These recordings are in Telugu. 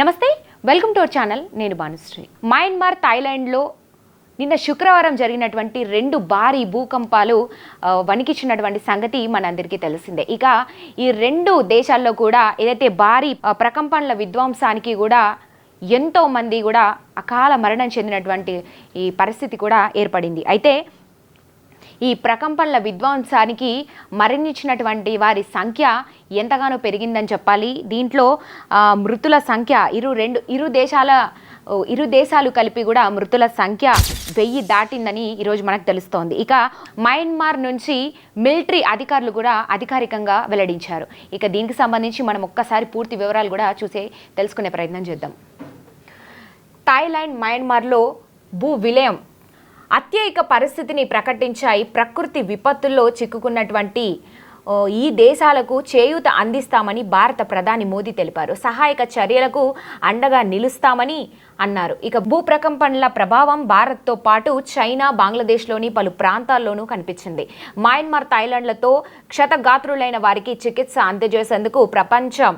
నమస్తే వెల్కమ్ టు అవర్ ఛానల్ నేను భానుశ్రీ. మయన్మార్ థాయిలాండ్లో నిన్న శుక్రవారం జరిగినటువంటి రెండు భారీ భూకంపాలు వణికిచ్చినటువంటి వణికించినటువంటి సంగతి మనందరికీ తెలిసిందే. ఇక ఈ రెండు దేశాల్లో కూడా ఏదైతే భారీ ప్రకంపనల విధ్వంసానికి కూడా ఎంతో మంది కూడా అకాల మరణం చెందినటువంటి ఈ పరిస్థితి కూడా ఏర్పడింది. అయితే ఈ ప్రకంపనల విధ్వంసానికి మరణించినటువంటి వారి సంఖ్య ఎంతగానో పెరిగిందని చెప్పాలి. దీంట్లో మృతుల సంఖ్య ఇరు రెండు ఇరు దేశాల ఇరు దేశాలు కలిపి కూడా మృతుల సంఖ్య వెయ్యి దాటిందని ఈరోజు మనకు తెలుస్తోంది. ఇక మయన్మార్ నుంచి మిలిటరీ అధికారులు కూడా అధికారికంగా వెల్లడించారు. ఇక దీనికి సంబంధించి మనం ఒక్కసారి పూర్తి వివరాలు కూడా చూసే తెలుసుకునే ప్రయత్నం చేద్దాం. థాయిలాండ్ మయన్మార్లో భూ విలయం అత్యయిక పరిస్థితిని ప్రకటించాయి. ప్రకృతి విపత్తుల్లో చిక్కుకున్నటువంటి ఈ దేశాలకు చేయూత అందిస్తామని భారత ప్రధాని మోదీ తెలిపారు. సహాయక చర్యలకు అండగా నిలుస్తామని అన్నారు. ఇక భూ ప్రకంపనల ప్రభావం భారత్తో పాటు చైనా బంగ్లాదేశ్లోని పలు ప్రాంతాల్లోనూ కనిపించింది. మయన్మార్ థాయిలాండ్లతో క్షతగాత్రులైన వారికి చికిత్స అందజేసేందుకు ప్రపంచం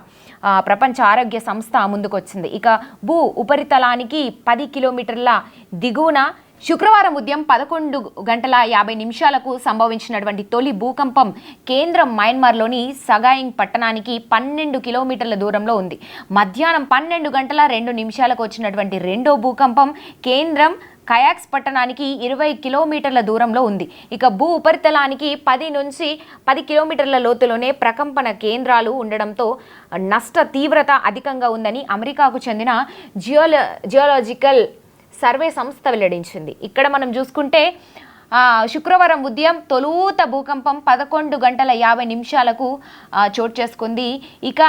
ప్రపంచ ఆరోగ్య సంస్థ ముందుకొచ్చింది. ఇక భూ ఉపరితలానికి పది కిలోమీటర్ల దిగువన శుక్రవారం ఉదయం పదకొండు గంటల యాభై నిమిషాలకు సంభవించినటువంటి తొలి భూకంపం కేంద్రం మయన్మార్లోని సగాయింగ్ పట్టణానికి పన్నెండు కిలోమీటర్ల దూరంలో ఉంది. మధ్యాహ్నం పన్నెండు గంటల రెండు నిమిషాలకు వచ్చినటువంటి రెండో భూకంపం కేంద్రం కయాక్స్ పట్టణానికి ఇరవై కిలోమీటర్ల దూరంలో ఉంది. ఇక భూ ఉపరితలానికి పది నుంచి పది కిలోమీటర్ల లోతులోనే ప్రకంపన కేంద్రాలు ఉండడంతో నష్ట తీవ్రత అధికంగా ఉందని అమెరికాకు చెందిన జియోల జియోలాజికల్ సర్వే సంస్థ వెల్లడించింది. ఇక్కడ మనం చూసుకుంటే శుక్రవారం ఉదయం తొలుత భూకంపం పదకొండు గంటల యాభై నిమిషాలకు చోటు చేసుకుంది. ఇక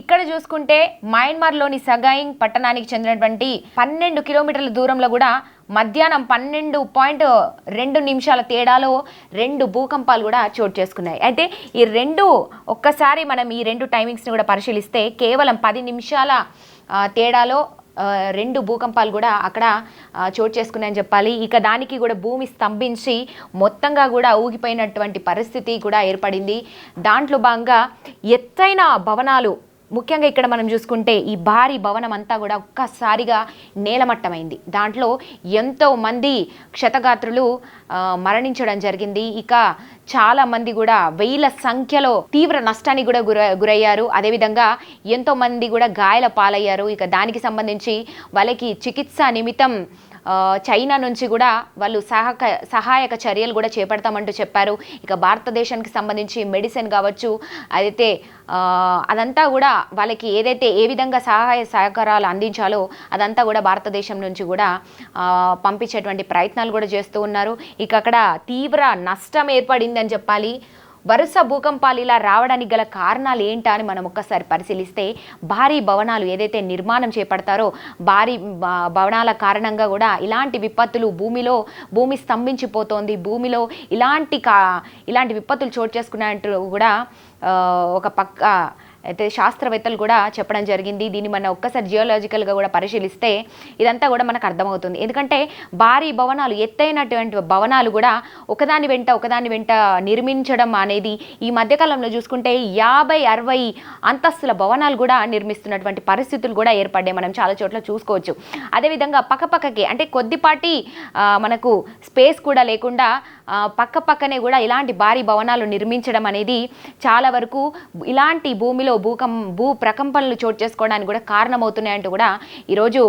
ఇక్కడ చూసుకుంటే మయన్మార్లోని సగాయింగ్ పట్టణానికి చెందినటువంటి పన్నెండు కిలోమీటర్ల దూరంలో కూడా మధ్యాహ్నం పన్నెండు పాయింట్ రెండు నిమిషాల తేడాలో రెండు భూకంపాలు కూడా చోటు చేసుకున్నాయి. అయితే ఈ రెండు ఒక్కసారి మనం ఈ రెండు టైమింగ్స్ని కూడా పరిశీలిస్తే కేవలం పది నిమిషాల తేడాలో రెండు భూకంపాలు కూడా అక్కడ చోటు చేసుకున్నాయని చెప్పాలి. ఇక దానికి కూడా భూమి స్తంభించి మొత్తంగా కూడా ఊగిపోయినటువంటి పరిస్థితి కూడా ఏర్పడింది. దాంట్లో భాగంగా ఎత్తైన భవనాలు ముఖ్యంగా ఇక్కడ మనం చూసుకుంటే ఈ భారీ భవనం అంతా కూడా ఒక్కసారిగా నేలమట్టమైంది. దాంట్లో ఎంతో మంది క్షతగాత్రులు మరణించడం జరిగింది. ఇక చాలా మంది కూడా వేల సంఖ్యలో తీవ్ర నష్టానికి కూడా గుర గురయ్యారు. అదేవిధంగా ఎంతో మంది కూడా గాయాల పాలయ్యారు. ఇక దానికి సంబంధించి వాళ్ళకి చికిత్స నిమిత్తం చైనా నుంచి కూడా వాళ్ళు సహక సహాయక చర్యలు కూడా చేపడతామంటూ చెప్పారు. ఇక భారతదేశానికి సంబంధించి మెడిసిన్ కావచ్చు అదైతే అదంతా కూడా వాళ్ళకి ఏదైతే ఏ విధంగా సహాయ సహకారాలు అందించాలో అదంతా కూడా భారతదేశం నుంచి కూడా పంపించేటువంటి ప్రయత్నాలు కూడా చేస్తూ ఉన్నారు. ఇక అక్కడ తీవ్ర నష్టం ఏర్పడిందని చెప్పాలి. వరుస భూకంపాలు ఇలా రావడానికి గల కారణాలు ఏంటా అని మనం ఒక్కసారి పరిశీలిస్తే భారీ భవనాలు ఏదైతే నిర్మాణం చేపడతారో భారీ భ- భవనాల కారణంగా కూడా ఇలాంటి విపత్తులు భూమిలో భూమి స్తంభించిపోతోంది. భూమిలో ఇలాంటి కా ఇలాంటి విపత్తులు చోటు చేసుకున్నట్టు కూడా ఒక పక్క అయితే శాస్త్రవేత్తలు కూడా చెప్పడం జరిగింది. దీన్ని మనం ఒక్కసారి జియోలాజికల్గా కూడా పరిశీలిస్తే ఇదంతా కూడా మనకు అర్థమవుతుంది. ఎందుకంటే భారీ భవనాలు ఎత్తైనటువంటి భవనాలు కూడా ఒకదాని వెంట ఒకదాని వెంట నిర్మించడం అనేది ఈ మధ్యకాలంలో చూసుకుంటే యాభై అరవై అంతస్తుల భవనాలు కూడా నిర్మిస్తున్నటువంటి పరిస్థితులు కూడా ఏర్పడ్డాయి. మనం చాలా చోట్ల చూసుకోవచ్చు. అదేవిధంగా పక్కపక్కకి అంటే కొద్దిపాటి మనకు స్పేస్ కూడా లేకుండా పక్క పక్కనే కూడా ఇలాంటి భారీ భవనాలు నిర్మించడం అనేది చాలా వరకు ఇలాంటి భూమిలో భూకం భూ ప్రకంపనలు చోటు చేసుకోవడానికి కూడా కారణమవుతున్నాయంటూ కూడా ఈరోజు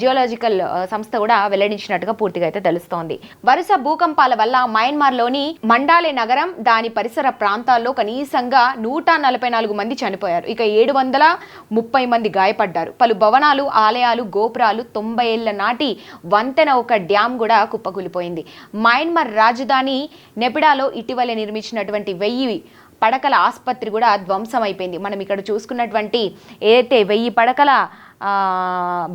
జియోలాజికల్ సంస్థ కూడా వెల్లడించినట్టుగా పూర్తిగా అయితే తెలుస్తోంది. వరుస భూకంపాల వల్ల మయన్మార్లోని మండాలే నగరం దాని పరిసర ప్రాంతాల్లో కనీసంగా నూట నలభై నాలుగు మంది చనిపోయారు. ఇక ఏడు వందల ముప్పై మంది గాయపడ్డారు. పలు భవనాలు ఆలయాలు గోపురాలు తొంభై ఏళ్ళ నాటి వంతెన ఒక డ్యామ్ కూడా కుప్పకూలిపోయింది. మయన్మార్ రాజధాని నెపిడాలో ఇటీవలే నిర్మించినటువంటి వెయ్యి పడకల ఆసుపత్రి కూడా ధ్వంసం అయిపోయింది మనం ఇక్కడ చూసుకున్నటువంటి ఏదైతే వెయ్యి పడకల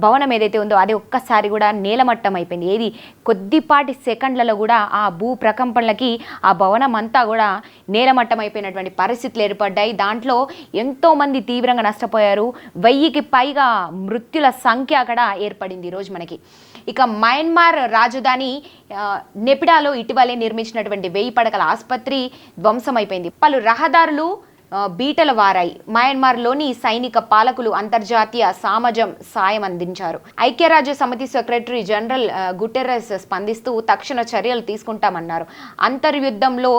భవనం ఏదైతే ఉందో అది ఒక్కసారి కూడా నేలమట్టం అయిపోయింది ఏది కొద్దిపాటి సెకండ్లలో కూడా ఆ భూ ప్రకంపనలకి ఆ భవనం అంతా కూడా నేలమట్టం అయిపోయినటువంటి పరిస్థితులు ఏర్పడ్డాయి. దాంట్లో ఎంతోమంది తీవ్రంగా నష్టపోయారు. వెయ్యికి పైగా మృత్యుల సంఖ్య అక్కడ ఏర్పడింది ఈరోజు మనకి. ఇక మయన్మార్ రాజధాని నెపిడాలో ఇటీవలే నిర్మించినటువంటి వెయ్యి పడకల ఆసుపత్రి ధ్వంసమైపోయింది. పలు రహదారులు బీటల వారాయి. మయన్మార్లోని సైనిక పాలకులు అంతర్జాతీయ సామజం సాయం అందించారు. ఐక్యరాజ్య సమితి సెక్రటరీ జనరల్ గుటెరస్ స్పందిస్తూ తక్షణ చర్యలు తీసుకుంటామన్నారు. అంతర్యుద్ధంలో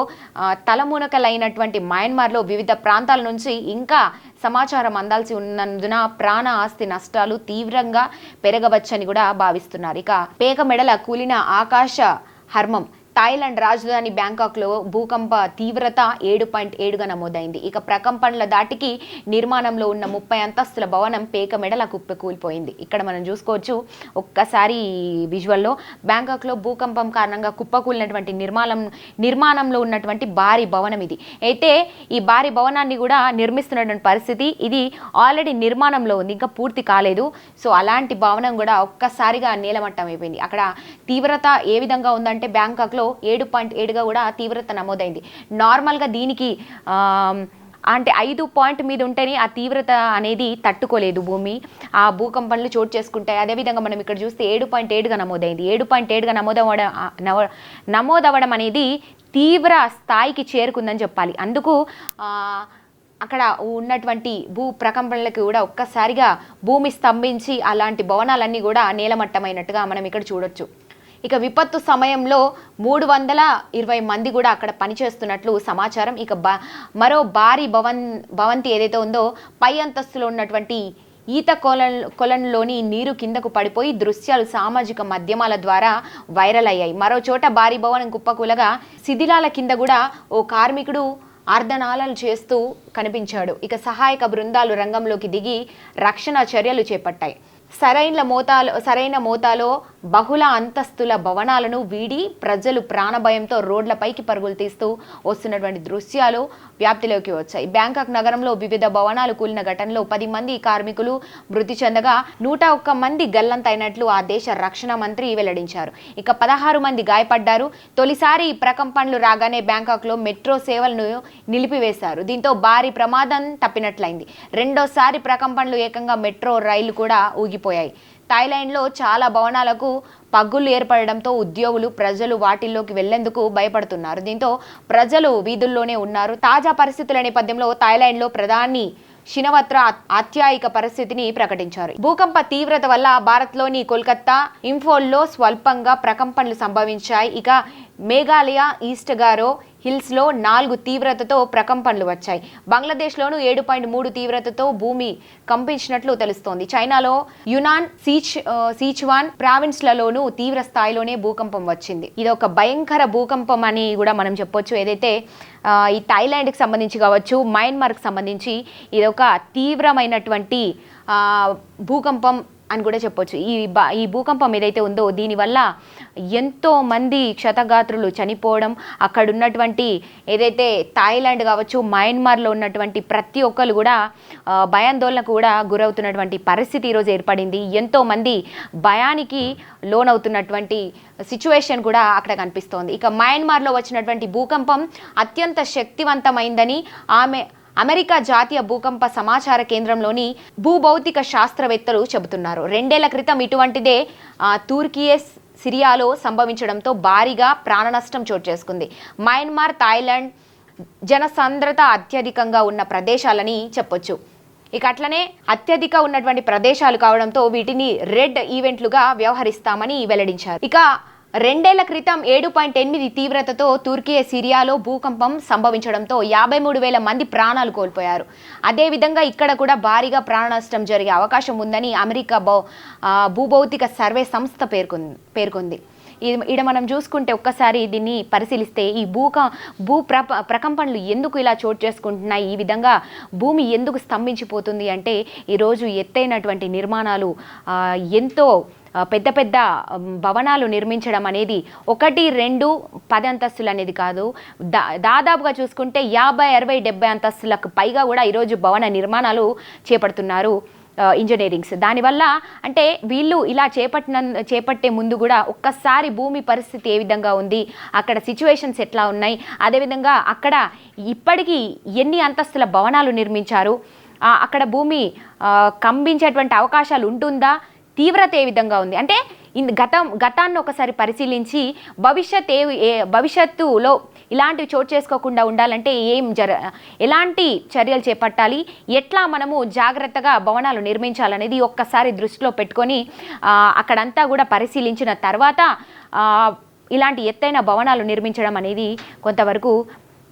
తలమునకలైనటువంటి మయన్మార్లో వివిధ ప్రాంతాల నుంచి ఇంకా సమాచారం అందాల్సి ఉన్నందున ప్రాణ ఆస్తి నష్టాలు తీవ్రంగా పెరగవచ్చని కూడా భావిస్తున్నారు. ఇక పేక మెడల కూలిన ఆకాశ హర్మం థాయిలాండ్ రాజధాని బ్యాంకాక్లో భూకంప తీవ్రత ఏడు పాయింట్ ఏడుగా నమోదైంది. ఇక ప్రకంపనల దాటికి నిర్మాణంలో ఉన్న ముప్పై అంతస్తుల భవనం పేక మెడల కుప్ప కూలిపోయింది ఇక్కడ మనం చూసుకోవచ్చు ఒక్కసారి విజువల్లో బ్యాంకాక్లో భూకంపం కారణంగా కుప్పకూలినటువంటి నిర్మాణం నిర్మాణంలో ఉన్నటువంటి భారీ భవనం ఇది. అయితే ఈ భారీ భవనాన్ని కూడా నిర్మిస్తున్నటువంటి పరిస్థితి ఇది ఆల్రెడీ నిర్మాణంలో ఉంది ఇంకా పూర్తి కాలేదు. సో అలాంటి భవనం కూడా ఒక్కసారిగా నేలమట్టం అయిపోయింది అక్కడ తీవ్రత ఏ విధంగా ఉందంటే బ్యాంకాక్లో ఏడు పాయింట్ ఏడుగా కూడా తీవ్రత నమోదైంది. నార్మల్గా దీనికి అంటే ఐదు పాయింట్ మీద ఉంటేనే ఆ తీవ్రత అనేది తట్టుకోలేదు భూమి. ఆ భూకంపనలు చోటు చేసుకుంటాయి. అదేవిధంగా మనం ఇక్కడ చూస్తే ఏడు పాయింట్ ఏడుగా నమోదైంది. ఏడు పాయింట్ ఏడుగా నమోదవడం నమోదవడం అనేది తీవ్ర స్థాయికి చేరుకుందని చెప్పాలి. అందుకు అక్కడ ఉన్నటువంటి భూ ప్రకంపనలకు కూడా ఒక్కసారిగా భూమి స్తంభించి అలాంటి భవనాలన్నీ కూడా నేలమట్టమైనట్టుగా మనం ఇక్కడ చూడొచ్చు. ఇక విపత్తు సమయంలో మూడు వందల ఇరవై మంది కూడా అక్కడ పనిచేస్తున్నట్లు సమాచారం. ఇక బ మరో భారీ భవన్ భవంతి ఏదైతే ఉందో పై అంతస్తులో ఉన్నటువంటి ఈత కొలన్ కొలన్లోని నీరు కిందకు పడిపోయి దృశ్యాలు సామాజిక మాధ్యమాల ద్వారా వైరల్ అయ్యాయి. మరో చోట భారీ భవనం కుప్పకూలగా శిథిలాల కింద కూడా ఓ కార్మికుడు ఆర్ధనాళాలు చేస్తూ కనిపించాడు. ఇక సహాయక బృందాలు రంగంలోకి దిగి రక్షణ చర్యలు చేపట్టాయి. సరైన మోతాలో సరైన మోతాలో బహుళ అంతస్తుల భవనాలను వీడి ప్రజలు ప్రాణభయంతో రోడ్లపైకి పరుగులు తీస్తూ వస్తున్నటువంటి దృశ్యాలు వ్యాప్తిలోకి వచ్చాయి. బ్యాంకాక్ నగరంలో వివిధ భవనాలు కూలిన ఘటనలో పది మంది కార్మికులు మృతి చెందగా నూట ఒక్క మంది గల్లంతైనట్లు ఆ దేశ రక్షణ మంత్రి వెల్లడించారు. ఇక పదహారు మంది గాయపడ్డారు. తొలిసారి ఈ ప్రకంపనలు రాగానే బ్యాంకాక్లో మెట్రో సేవలను నిలిపివేశారు. దీంతో భారీ ప్రమాదం తప్పినట్లయింది. రెండోసారి ప్రకంపనలు ఏకంగా మెట్రో రైళ్ళు కూడా ఊగిపోయాయి. థాయిలాండ్లో చాలా భవనాలకు పగ్గులు ఏర్పడడంతో ఉద్యోగులు ప్రజలు వాటిల్లోకి వెళ్ళేందుకు భయపడుతున్నారు. దీంతో ప్రజలు వీధుల్లోనే ఉన్నారు. తాజా పరిస్థితుల నేపథ్యంలో థాయిలాండ్లో ప్రధాని శినవత్ర అత్యాయిక పరిస్థితిని ప్రకటించారు. భూకంప తీవ్రత వల్ల భారత్లోని కోల్కత్తా ఇంఫోల్లో స్వల్పంగా ప్రకంపనలు సంభవించాయి. ఇక మేఘాలయ ఈస్ట్ గారో హిల్స్లో నాలుగు తీవ్రతతో ప్రకంపనలు వచ్చాయి. బంగ్లాదేశ్లోనూ ఏడు పాయింట్ మూడు తీవ్రతతో భూమి కంపించినట్లు తెలుస్తోంది. చైనాలో యునాన్ సీచ్ సీచ్వాన్ ప్రావిన్స్లలోనూ తీవ్ర స్థాయిలోనే భూకంపం వచ్చింది. ఇది ఒక భయంకర భూకంపం అని కూడా మనం చెప్పొచ్చు. ఏదైతే ఈ థాయిలాండ్కి సంబంధించి కావచ్చు మయన్మార్కి సంబంధించి ఇది ఒక తీవ్రమైనటువంటి భూకంపం అని కూడా చెప్పొచ్చు. ఈ బా ఈ భూకంపం ఏదైతే ఉందో దీనివల్ల ఎంతో మంది క్షతగాత్రులు చనిపోవడం అక్కడ ఉన్నటువంటి ఏదైతే థాయిలాండ్ కావచ్చు మయన్మార్లో ఉన్నటువంటి ప్రతి ఒక్కరు కూడా భయాందోళన భయాందోళనకు కూడా గురవుతున్నటువంటి పరిస్థితి ఈరోజు ఏర్పడింది. ఎంతో మంది భయానికి లోనవుతున్నటువంటి సిచ్యువేషన్ కూడా అక్కడ కనిపిస్తోంది. ఇక మయన్మార్లో వచ్చినటువంటి భూకంపం అత్యంత శక్తివంతమైందని ఆమె అమెరికా జాతీయ భూకంప సమాచార కేంద్రంలోని భూభౌతిక శాస్త్రవేత్తలు చెబుతున్నారు. రెండేళ్ళ క్రితం ఇటువంటిదే తూర్కియస్ సిరియాలో సంభవించడంతో భారీగా ప్రాణ నష్టం చోటు చేసుకుంది. మయన్మార్ థాయిలాండ్ జనసాంద్రత అత్యధికంగా ఉన్న ప్రదేశాలని చెప్పొచ్చు. ఇక అట్లనే అత్యధిక ఉన్నటువంటి ప్రదేశాలు కావడంతో వీటిని రెడ్ ఈవెంట్లుగా వ్యవహరిస్తామని వెల్లడించారు. ఇక రెండేళ్ళ క్రితం ఏడు పాయింట్ ఎనిమిది తీవ్రతతో తుర్కీ సిరియాలో భూకంపం సంభవించడంతో యాభై మూడు వేల మంది ప్రాణాలు కోల్పోయారు. అదేవిధంగా ఇక్కడ కూడా భారీగా ప్రాణ నష్టం జరిగే అవకాశం ఉందని అమెరికా భౌ భూభౌతిక సర్వే సంస్థ పేర్కొంది పేర్కొంది. ఇది ఈడ మనం చూసుకుంటే ఒక్కసారి దీన్ని పరిశీలిస్తే ఈ భూక భూ ప్ర ప్రకంపనలు ఎందుకు ఇలా చోటు చేసుకుంటున్నాయి? ఈ విధంగా భూమి ఎందుకు స్తంభించిపోతుంది అంటే ఈరోజు ఎత్తైనటువంటి నిర్మాణాలు ఎంతో పెద్ద పెద్ద భవనాలు నిర్మించడం అనేది ఒకటి రెండు పది అంతస్తులు అనేది కాదు. దా దాదాపుగా చూసుకుంటే యాభై అరవై డెబ్బై అంతస్తులకు పైగా కూడా ఈరోజు భవన నిర్మాణాలు చేపడుతున్నారు ఇంజనీరింగ్స్. దానివల్ల అంటే వీళ్ళు ఇలా చేపట్టిన చేపట్టే ముందు కూడా ఒక్కసారి భూమి పరిస్థితి ఏ విధంగా ఉంది అక్కడ సిచ్యువేషన్స్ ఎట్లా ఉన్నాయి అదేవిధంగా అక్కడ ఇప్పటికీ ఎన్ని అంతస్తుల భవనాలు నిర్మించారు అక్కడ భూమి కంబించేటువంటి కంపించేటువంటి అవకాశాలు ఉంటుందా తీవ్రత ఏ విధంగా ఉంది? అంటే ఇన్ గతం గతాన్ని ఒకసారి పరిశీలించి భవిష్యత్ ఏ భవిష్యత్తులో ఇలాంటివి చోటు చేసుకోకుండా ఉండాలంటే ఏం జర ఎలాంటి చర్యలు చేపట్టాలి? ఎట్లా మనము జాగ్రత్తగా భవనాలు నిర్మించాలనేది ఒక్కసారి దృష్టిలో పెట్టుకొని అక్కడంతా కూడా పరిశీలించిన తర్వాత ఇలాంటి ఎత్తైన భవనాలు నిర్మించడం అనేది కొంతవరకు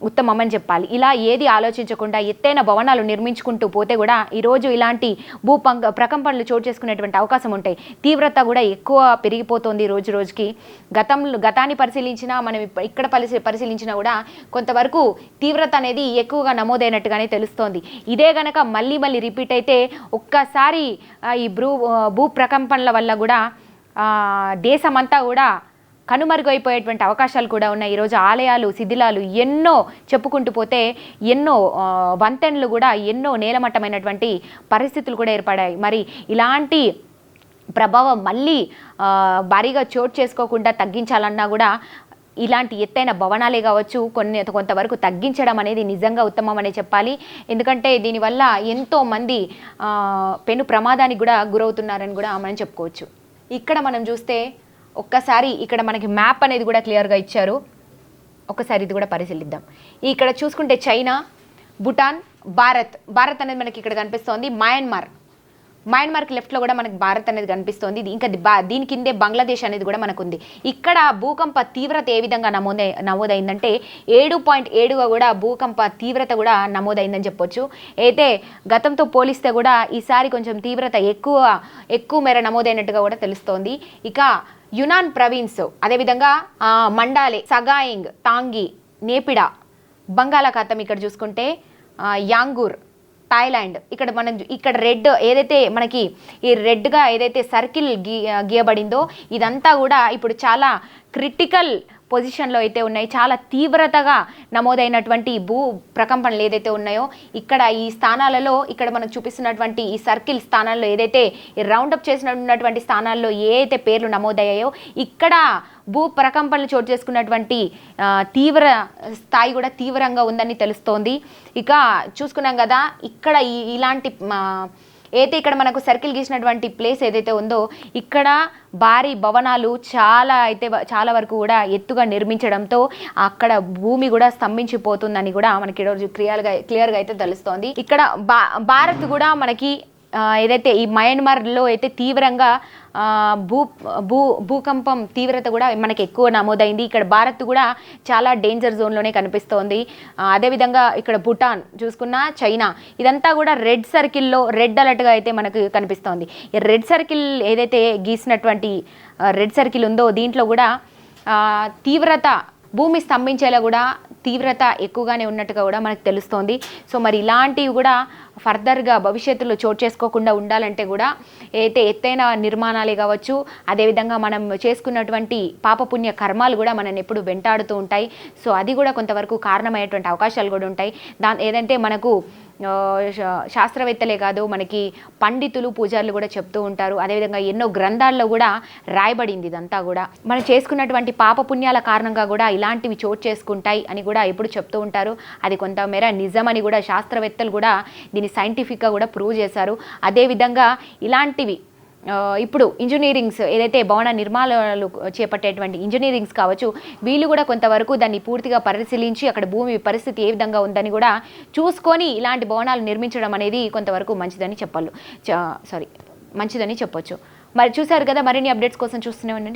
ఉత్తమమని చెప్పాలి. ఇలా ఏది ఆలోచించకుండా ఎత్తైన భవనాలు నిర్మించుకుంటూ పోతే కూడా ఈరోజు ఇలాంటి భూపంక ప్రకంపనలు చోటు చేసుకునేటువంటి అవకాశం ఉంటాయి. తీవ్రత కూడా ఎక్కువ పెరిగిపోతుంది రోజు రోజుకి. గతంలో గతాన్ని పరిశీలించినా మనం ఇక్కడ పరిశీ పరిశీలించినా కూడా కొంతవరకు తీవ్రత అనేది ఎక్కువగా నమోదైనట్టుగానే తెలుస్తోంది. ఇదే గనక మళ్ళీ మళ్ళీ రిపీట్ అయితే ఒక్కసారి ఈ భూ భూ ప్రకంపనల వల్ల కూడా దేశమంతా కూడా కనుమరుగైపోయేటువంటి అవకాశాలు కూడా ఉన్నాయి. ఈరోజు ఆలయాలు శిథిలాలు ఎన్నో చెప్పుకుంటూ పోతే ఎన్నో వంతెనలు కూడా ఎన్నో నేలమట్టమైనటువంటి పరిస్థితులు కూడా ఏర్పడాయి. మరి ఇలాంటి ప్రభావం మళ్ళీ భారీగా చోటు చేసుకోకుండా తగ్గించాలన్నా కూడా ఇలాంటి ఎత్తైన భవనాలే కావచ్చు కొన్ని కొంతవరకు తగ్గించడం అనేది నిజంగా ఉత్తమం అనే చెప్పాలి. ఎందుకంటే దీనివల్ల ఎంతో మంది పెను ప్రమాదానికి కూడా గురవుతున్నారని కూడా మనం చెప్పుకోవచ్చు. ఇక్కడ మనం చూస్తే ఒక్కసారి ఇక్కడ మనకి మ్యాప్ అనేది కూడా క్లియర్గా ఇచ్చారు. ఒకసారి ఇది కూడా పరిశీలిద్దాం. ఇక్కడ చూసుకుంటే చైనా భూటాన్ భారత్. భారత్ అనేది మనకి ఇక్కడ కనిపిస్తోంది. మయన్మార్. మయన్మార్కి లెఫ్ట్లో కూడా మనకు భారత్ అనేది కనిపిస్తోంది. ఇంకా దీని కిందే బంగ్లాదేశ్ అనేది కూడా మనకు ఉంది ఇక్కడ భూకంప తీవ్రత ఏ విధంగా నమోదై నమోదైందంటే ఏడు పాయింట్ ఏడుగా కూడా భూకంప తీవ్రత కూడా నమోదైందని చెప్పొచ్చు. అయితే గతంతో పోలిస్తే కూడా ఈసారి కొంచెం తీవ్రత ఎక్కువ ఎక్కువ మేర నమోదైనట్టుగా కూడా తెలుస్తోంది. ఇక యునాన్ ప్రవీన్స్ అదేవిధంగా మండాలి మండాలే సగాయింగ్ తాంగి నేపిడా బంగాళాఖాతం ఇక్కడ చూసుకుంటే యాంగూర్ థాయిలాండ్. ఇక్కడ మనం ఇక్కడ రెడ్ ఏదైతే మనకి ఈ రెడ్గా ఏదైతే సర్కిల్ గీ గీయబడిందో ఇదంతా కూడా ఇప్పుడు చాలా క్రిటికల్ పొజిషన్లో అయితే ఉన్నాయి. చాలా తీవ్రతగా నమోదైనటువంటి భూ ప్రకంపనలు ఏదైతే ఉన్నాయో ఇక్కడ ఈ స్థానాలలో ఇక్కడ మనం చూపిస్తున్నటువంటి ఈ సర్కిల్ స్థానాల్లో ఏదైతే ఈ రౌండప్ చేసినటువంటి స్థానాల్లో ఏ అయితే పేర్లు నమోదయ్యాయో ఇక్కడ భూ ప్రకంపనలు చోటు చేసుకున్నటువంటి తీవ్ర స్థాయి కూడా తీవ్రంగా ఉందని తెలుస్తోంది. ఇక చూసుకున్నాం కదా ఇక్కడ ఇలాంటి అయితే ఇక్కడ మనకు సర్కిల్ గీసినటువంటి ప్లేస్ ఏదైతే ఉందో ఇక్కడ భారీ భవనాలు చాలా అయితే చాలా వరకు కూడా ఎత్తుగా నిర్మించడంతో అక్కడ భూమి కూడా స్తంభించిపోతుందని కూడా మనకి ఈరోజు క్లియర్గా క్లియర్గా అయితే తెలుస్తోంది. ఇక్కడ భారత్ కూడా మనకి ఏదైతే ఈ మయన్మార్లో అయితే తీవ్రంగా భూ భూ భూకంపం తీవ్రత కూడా మనకి ఎక్కువ నమోదైంది. ఇక్కడ భారత్ కూడా చాలా డేంజర్ జోన్లోనే కనిపిస్తోంది. అదేవిధంగా ఇక్కడ భూటాన్ చూసుకున్న చైనా ఇదంతా కూడా రెడ్ సర్కిల్లో రెడ్ అలర్ట్గా అయితే మనకు కనిపిస్తోంది. రెడ్ సర్కిల్ ఏదైతే గీసినటువంటి రెడ్ సర్కిల్ ఉందో దీంట్లో కూడా తీవ్రత భూమి స్తంభించేలా కూడా తీవ్రత ఎక్కువగానే ఉన్నట్టుగా కూడా మనకు తెలుస్తోంది. సో మరి ఇలాంటివి కూడా ఫర్దర్గా భవిష్యత్తులో చోటు చేసుకోకుండా ఉండాలంటే కూడా అయితే ఎత్తైన నిర్మాణాలే కావచ్చు అదేవిధంగా మనం చేసుకున్నటువంటి పాపపుణ్య కర్మాలు కూడా మనల్ని ఎప్పుడు వెంటాడుతూ ఉంటాయి. సో అది కూడా కొంతవరకు కారణమయ్యేటువంటి అవకాశాలు కూడా ఉంటాయి. దా ఏదంటే మనకు శాస్త్రవేత్తలే కాదు మనకి పండితులు పూజారులు కూడా చెప్తూ ఉంటారు. అదేవిధంగా ఎన్నో గ్రంథాల్లో కూడా రాయబడింది ఇదంతా కూడా. మనం చేసుకున్నటువంటి పాపపుణ్యాల కారణంగా కూడా ఇలాంటివి చోటు చేసుకుంటాయి అని కూడా ఎప్పుడు చెప్తూ ఉంటారు. అది కొంతమేర నిజమని కూడా శాస్త్రవేత్తలు కూడా దీన్ని సైంటిఫిక్గా కూడా ప్రూవ్ చేశారు. అదేవిధంగా ఇలాంటివి ఇప్పుడు ఇంజనీరింగ్స్ ఏదైతే భవన నిర్మాణాలు చేపట్టేటువంటి ఇంజనీరింగ్స్ కావచ్చు వీళ్ళు కూడా కొంతవరకు దాన్ని పూర్తిగా పరిశీలించి అక్కడ భూమి పరిస్థితి ఏ విధంగా ఉందని కూడా చూసుకొని ఇలాంటి భవనాలు నిర్మించడం అనేది కొంతవరకు మంచిదని చెప్పాలి. సారీ మంచిదని చెప్పొచ్చు. మరి చూశారు కదా మరిన్ని అప్డేట్స్ కోసం చూస్తూనే ఉండండి.